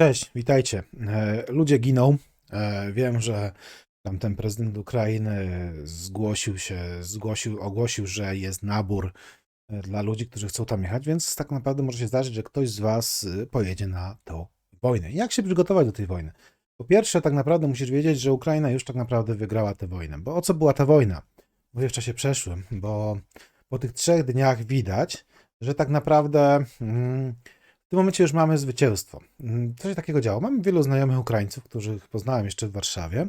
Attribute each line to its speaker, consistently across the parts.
Speaker 1: Cześć, witajcie. E, Ludzie giną. E, Wiem, że tamten prezydent Ukrainy zgłosił się, zgłosił, ogłosił, że jest nabór e, dla ludzi, którzy chcą tam jechać, więc tak naprawdę może się zdarzyć, że ktoś z Was pojedzie na tą wojnę. Jak się przygotować do tej wojny? Po pierwsze, tak naprawdę musisz wiedzieć, że Ukraina już tak naprawdę wygrała tę wojnę. Bo o co była ta wojna? Mówię w czasie przeszłym, bo po tych trzech dniach widać, że tak naprawdę. Mm, w tym momencie już mamy zwycięstwo. Mm, Co się takiego działo? Mam wielu znajomych Ukraińców, których poznałem jeszcze w Warszawie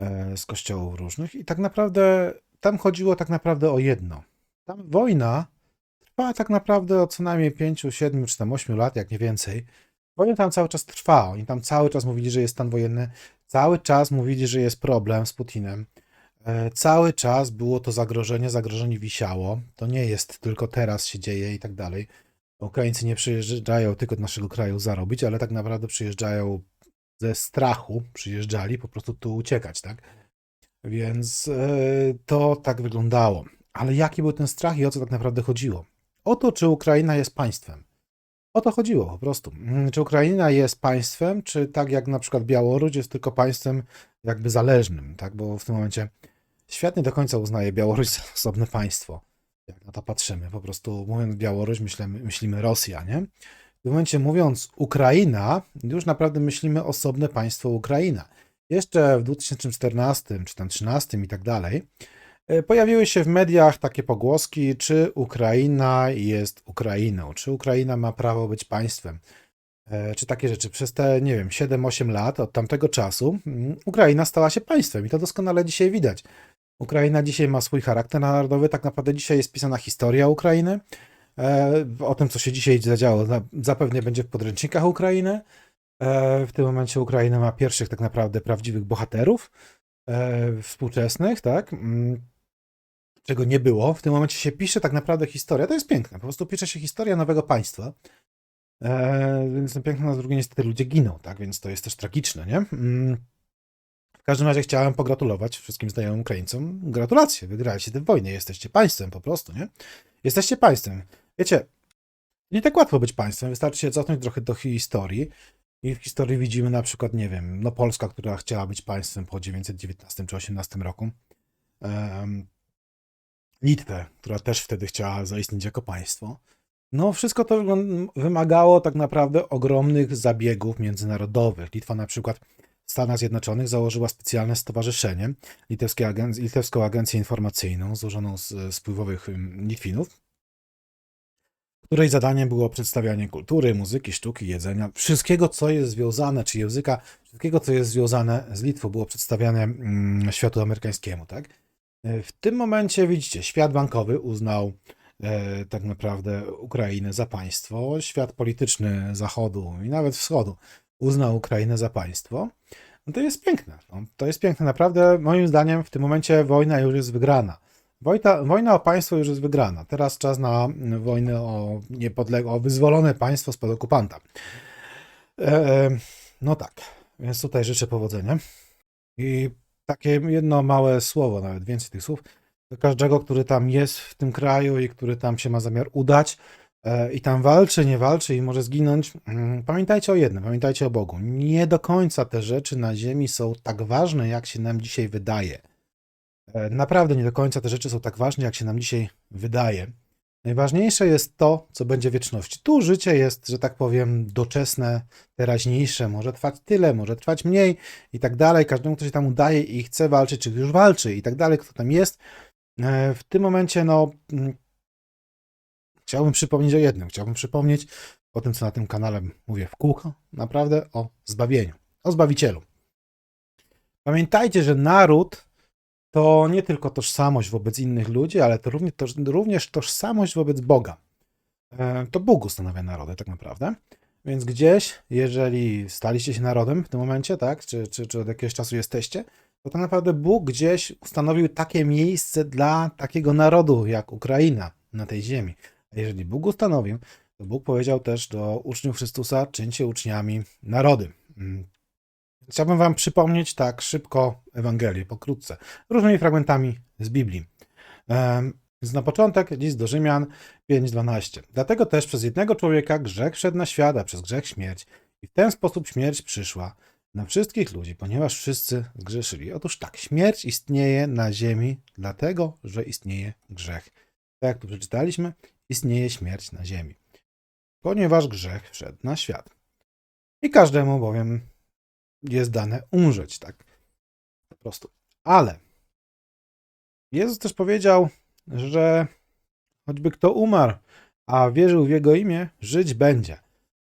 Speaker 1: e, z kościołów różnych i tak naprawdę tam chodziło tak naprawdę o jedno. Tam wojna trwała tak naprawdę od co najmniej 5, 7 czy tam 8 lat, jak nie więcej. Wojna tam cały czas trwa. Oni tam cały czas mówili, że jest stan wojenny. Cały czas mówili, że jest problem z Putinem. E, Cały czas było to zagrożenie, zagrożenie wisiało. To nie jest tylko teraz się dzieje i tak dalej. Ukraińcy nie przyjeżdżają tylko do naszego kraju zarobić, ale tak naprawdę przyjeżdżają ze strachu, przyjeżdżali po prostu tu uciekać, tak? Więc e, to tak wyglądało. Ale jaki był ten strach i o co tak naprawdę chodziło? O to, czy Ukraina jest państwem. O to chodziło po prostu. Mm, Czy Ukraina jest państwem, czy tak jak na przykład Białoruś jest tylko państwem jakby zależnym, tak? Bo w tym momencie świat nie do końca uznaje Białoruś za osobne państwo jak na to patrzymy. Po prostu mówiąc Białoruś, myślimy, myślimy Rosja, nie? W tym momencie mówiąc Ukraina, już naprawdę myślimy osobne państwo Ukraina. Jeszcze w 2014 czy tam 2013 i tak dalej e, pojawiły się w mediach takie pogłoski, czy Ukraina jest Ukrainą, czy Ukraina ma prawo być państwem, e, czy takie rzeczy. Przez te, nie wiem, 7-8 lat od tamtego czasu mm, Ukraina stała się państwem i to doskonale dzisiaj widać. Ukraina dzisiaj ma swój charakter narodowy, tak naprawdę dzisiaj jest pisana historia Ukrainy. E, O tym, co się dzisiaj zadziało, za- zapewne będzie w podręcznikach Ukrainy. E, W tym momencie Ukraina ma pierwszych tak naprawdę prawdziwych bohaterów e, współczesnych, tak? Mm, Czego nie było. W tym momencie się pisze tak naprawdę historia. To jest piękne. Po prostu pisze się historia nowego państwa. Więc to piękne, na drugie niestety ludzie giną, tak? Więc to jest też tragiczne, nie? Każdym razie chciałem pogratulować wszystkim znajomym Ukraińcom. Gratulacje, wygraliście tę wojnę, jesteście państwem po prostu, nie? Jesteście państwem. Wiecie, nie tak łatwo być państwem, wystarczy się cofnąć trochę do historii i w historii widzimy na przykład, nie wiem, no Polska, która chciała być państwem po 919 czy 18 roku. Em, Litwę, która też wtedy chciała zaistnieć jako państwo. No, wszystko to wymagało tak naprawdę ogromnych zabiegów międzynarodowych. Litwa na przykład w Stanach Zjednoczonych założyła specjalne stowarzyszenie, Litewskie Litewską Agencję Informacyjną, złożoną z ym, Litwinów, której zadaniem było przedstawianie kultury, muzyki, sztuki, jedzenia, wszystkiego, co jest związane, czy języka, wszystkiego, co jest związane z Litwą, było przedstawiane mm, światu amerykańskiemu, tak? E, W tym momencie, widzicie, świat bankowy uznał e, tak naprawdę Ukrainę za państwo, świat polityczny Zachodu i nawet Wschodu uznał Ukrainę za państwo, no to jest piękne. No, to jest piękne. Naprawdę, moim zdaniem, w tym momencie wojna już jest wygrana. Wojta, wojna o państwo już jest wygrana. Teraz czas na wojnę o niepodległe, o wyzwolone państwo spod okupanta. E, no tak, więc tutaj życzę powodzenia. I takie jedno małe słowo, nawet więcej tych słów, do każdego, który tam jest w tym kraju i który tam się ma zamiar udać e, i tam walczy, nie walczy i może zginąć. mm, Pamiętajcie o jednym, pamiętajcie o Bogu. Nie do końca te rzeczy na ziemi są tak ważne, jak się nam dzisiaj wydaje. E, Naprawdę nie do końca te rzeczy są tak ważne, jak się nam dzisiaj wydaje. Najważniejsze jest to, co będzie wieczności. Tu życie jest, że tak powiem, doczesne, teraźniejsze, może trwać tyle, może trwać mniej i tak dalej. Każdemu, kto się tam udaje i chce walczyć, czy już walczy i tak dalej, kto tam jest, e, w tym momencie, no, mm, chciałbym przypomnieć o jednym. Chciałbym przypomnieć o tym, co na tym kanale mówię w kółko, naprawdę o zbawieniu, o Zbawicielu. Pamiętajcie, że naród to nie tylko tożsamość wobec innych ludzi, ale to również, również tożsamość wobec Boga. E, To Bóg ustanawia narody, tak naprawdę. Więc gdzieś, jeżeli staliście się narodem w tym momencie, tak, czy, czy, czy od jakiegoś czasu jesteście, to tak naprawdę Bóg gdzieś ustanowił takie miejsce dla takiego narodu jak Ukraina na tej ziemi. Jeżeli Bóg ustanowił, to Bóg powiedział też do uczniów Chrystusa: czyńcie uczniami narody. Mm. Chciałbym Wam przypomnieć tak szybko Ewangelię, pokrótce, różnymi fragmentami z Biblii. Więc na początek list do Rzymian 5:12. Dlatego też przez jednego człowieka grzech wszedł na świat, a przez grzech śmierć. I w ten sposób śmierć przyszła na wszystkich ludzi, ponieważ wszyscy zgrzeszyli. Otóż tak, śmierć istnieje na ziemi, dlatego że istnieje grzech. Tak jak tu przeczytaliśmy, istnieje śmierć na ziemi, ponieważ grzech wszedł na świat. I każdemu bowiem jest dane umrzeć, tak po prostu. Ale Jezus też powiedział, że choćby kto umarł, a wierzył w Jego imię, żyć będzie.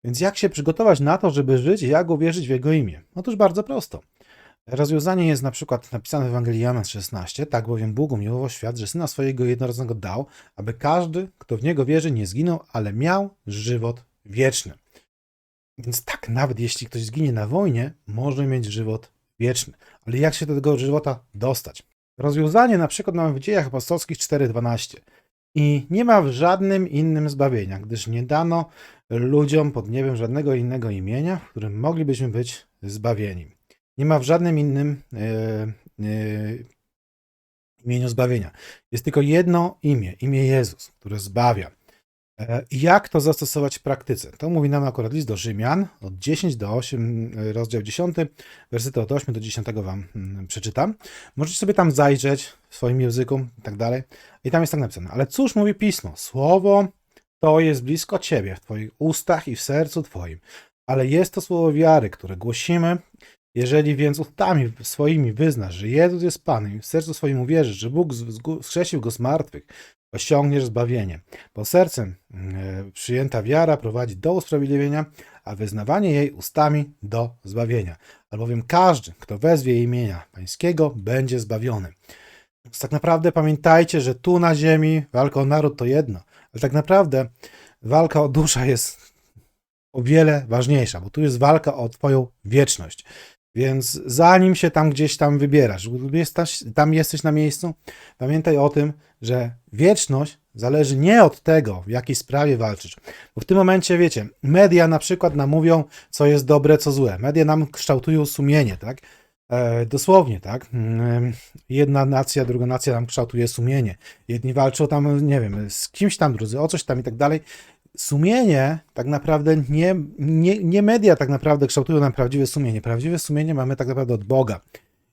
Speaker 1: Więc jak się przygotować na to, żeby żyć jak uwierzyć w Jego imię? Otóż bardzo prosto. Rozwiązanie jest na przykład napisane w Ewangelii Jana 16, tak bowiem Bóg umiłował świat, że Syna swojego jednorodzonego dał, aby każdy, kto w Niego wierzy, nie zginął, ale miał żywot wieczny. Więc tak, nawet jeśli ktoś zginie na wojnie, może mieć żywot wieczny. Ale jak się do tego żywota dostać? Rozwiązanie na przykład mamy w dziejach apostolskich 4.12. I nie ma w żadnym innym zbawienia, gdyż nie dano ludziom pod niebem żadnego innego imienia, w którym moglibyśmy być zbawieni. Nie ma w żadnym innym e, imieniu zbawienia. Jest tylko jedno imię, imię Jezus, które zbawia. E, Jak to zastosować w praktyce? To mówi nam akurat list do Rzymian od 10 do 8, e, rozdział 10, wersety od 8 do 10 wam mm, przeczytam. Możecie sobie tam zajrzeć w swoim języku i tak dalej. I tam jest tak napisane. Ale cóż mówi pismo? Słowo to jest blisko ciebie, w twoich ustach i w sercu twoim. Ale jest to słowo wiary, które głosimy. Jeżeli więc ustami swoimi wyznasz, że Jezus jest Panem i w sercu swoim uwierzysz, że Bóg wskrzesił go z martwych, osiągniesz zbawienie. Bo sercem e, przyjęta wiara prowadzi do usprawiedliwienia, a wyznawanie jej ustami do zbawienia. Albowiem każdy, kto wezwie imienia Pańskiego, będzie zbawiony. Więc tak naprawdę pamiętajcie, że tu na ziemi walka o naród to jedno, ale tak naprawdę walka o duszę jest o wiele ważniejsza, bo tu jest walka o Twoją wieczność. Więc zanim się tam gdzieś tam wybierasz, jesteś, tam jesteś na miejscu, pamiętaj o tym, że wieczność zależy nie od tego, w jakiej sprawie walczysz. Bo w tym momencie, wiecie, media na przykład nam mówią, co jest dobre, co złe. Media nam kształtują sumienie, tak? E, dosłownie, tak? Mm, Jedna nacja, druga nacja nam kształtuje sumienie. Jedni walczą tam, nie wiem, z kimś tam, drudzy o coś tam i tak dalej sumienie tak naprawdę nie, nie, nie media tak naprawdę kształtują nam prawdziwe sumienie. Prawdziwe sumienie mamy tak naprawdę od Boga.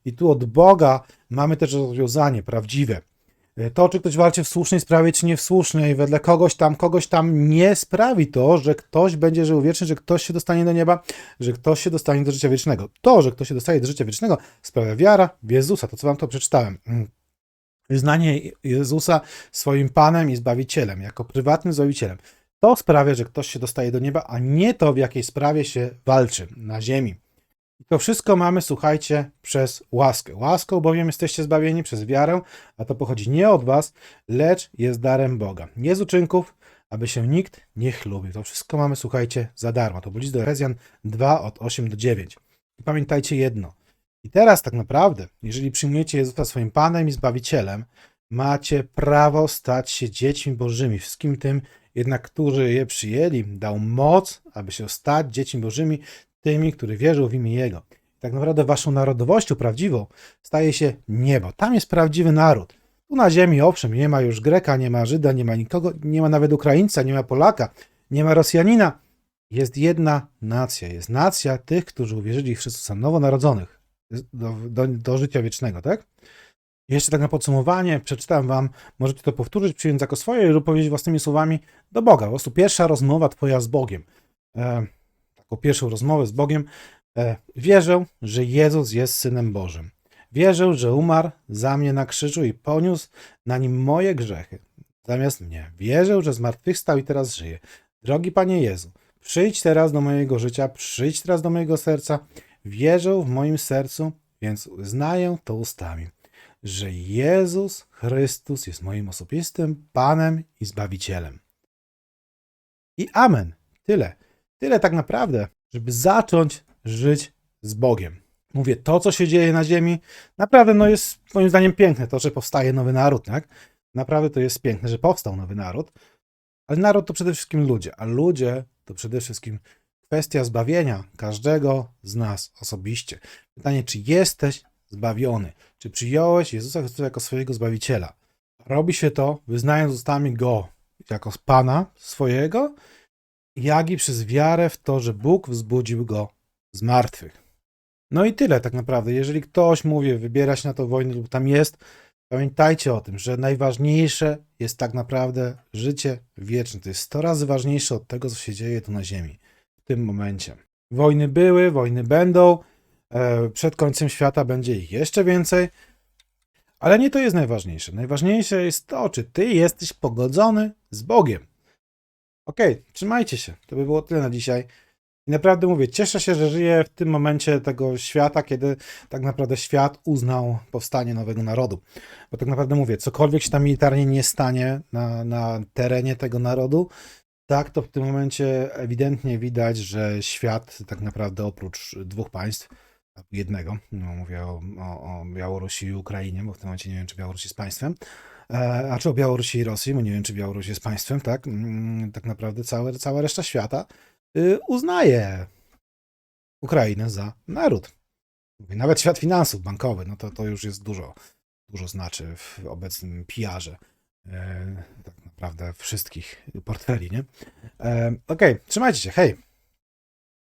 Speaker 1: I tu od Boga mamy też rozwiązanie prawdziwe. To, czy ktoś walczy w słusznej sprawie, czy nie w słusznej, wedle kogoś tam, kogoś tam nie sprawi to, że ktoś będzie żył wiecznie, że ktoś się dostanie do nieba, że ktoś się dostanie do życia wiecznego. To, że ktoś się dostaje do życia wiecznego, sprawia wiara w Jezusa, to co wam to przeczytałem. Wyznanie Jezusa swoim Panem i Zbawicielem, jako prywatnym Zbawicielem. To sprawia, że ktoś się dostaje do nieba, a nie to, w jakiej sprawie się walczy na ziemi. I to wszystko mamy, słuchajcie, przez łaskę. Łaską bowiem jesteście zbawieni przez wiarę, a to pochodzi nie od was, lecz jest darem Boga. Nie z uczynków, aby się nikt nie chlubił. To wszystko mamy, słuchajcie, za darmo. To był list do Efezjan 2 od 8 do 9. I pamiętajcie jedno. I teraz tak naprawdę, jeżeli przyjmujecie Jezusa swoim Panem i Zbawicielem, macie prawo stać się dziećmi Bożymi. Wszystkim tym, jednak którzy je przyjęli, dał moc, aby się stać dziećmi Bożymi, tymi, którzy wierzą w imię Jego. Tak naprawdę waszą narodowością prawdziwą staje się niebo. Tam jest prawdziwy naród. Tu na ziemi, owszem, nie ma już Greka, nie ma Żyda, nie ma nikogo, nie ma nawet Ukraińca, nie ma Polaka, nie ma Rosjanina. Jest jedna nacja, jest nacja tych, którzy uwierzyli w Chrystusa, nowonarodzonych do, do, do życia wiecznego, tak? Jeszcze tak na podsumowanie, przeczytam wam, możecie to powtórzyć, przyjąć jako swoje lub powiedzieć własnymi słowami do Boga. Po prostu pierwsza rozmowa twoja z Bogiem. E, taką pierwszą rozmowę z Bogiem. E, wierzę, że Jezus jest Synem Bożym. Wierzę, że umarł za mnie na krzyżu i poniósł na nim moje grzechy. Zamiast mnie. Wierzę, że zmartwychwstał i teraz żyje. Drogi Panie Jezu, przyjdź teraz do mojego życia, przyjdź teraz do mojego serca. Wierzę w moim sercu, więc uznaję to ustami że Jezus Chrystus jest moim osobistym Panem i Zbawicielem. I amen. Tyle. Tyle tak naprawdę, żeby zacząć żyć z Bogiem. Mówię, to co się dzieje na ziemi, naprawdę no jest moim zdaniem piękne, to, że powstaje nowy naród, tak? Naprawdę to jest piękne, że powstał nowy naród, ale naród to przede wszystkim ludzie, a ludzie to przede wszystkim kwestia zbawienia każdego z nas osobiście. Pytanie, czy jesteś zbawiony? Czy przyjąłeś Jezusa Chrystusa jako swojego Zbawiciela? Robi się to, wyznając ustami Go jako Pana swojego jak i przez wiarę w to, że Bóg wzbudził go z martwych. No i tyle tak naprawdę. Jeżeli ktoś, mówię, wybiera się na to wojnę lub tam jest, pamiętajcie o tym, że najważniejsze jest tak naprawdę życie wieczne. To jest 100 razy ważniejsze od tego, co się dzieje tu na ziemi w tym momencie. Wojny były, wojny będą, przed końcem świata będzie ich jeszcze więcej, ale nie to jest najważniejsze. Najważniejsze jest to, czy ty jesteś pogodzony z Bogiem. Okej, trzymajcie się. To by było tyle na dzisiaj. I naprawdę mówię, cieszę się, że żyję w tym momencie tego świata, kiedy tak naprawdę świat uznał powstanie nowego narodu. Bo tak naprawdę mówię, cokolwiek się tam militarnie nie stanie na, na terenie tego narodu, tak, to w tym momencie ewidentnie widać, że świat tak naprawdę oprócz dwóch państw, jednego, no mówię o, o, o Białorusi i Ukrainie, bo w tym momencie nie wiem, czy Białoruś jest państwem, e, a czy o Białorusi i Rosji, bo nie wiem, czy Białoruś jest państwem, tak, mm, tak naprawdę całe, cała reszta świata y, uznaje Ukrainę za naród. Nawet świat finansów, bankowy, no to, to już jest dużo, dużo znaczy w obecnym PR-ze. E, tak naprawdę wszystkich portfeli, nie? E, Okej, trzymajcie się, hej!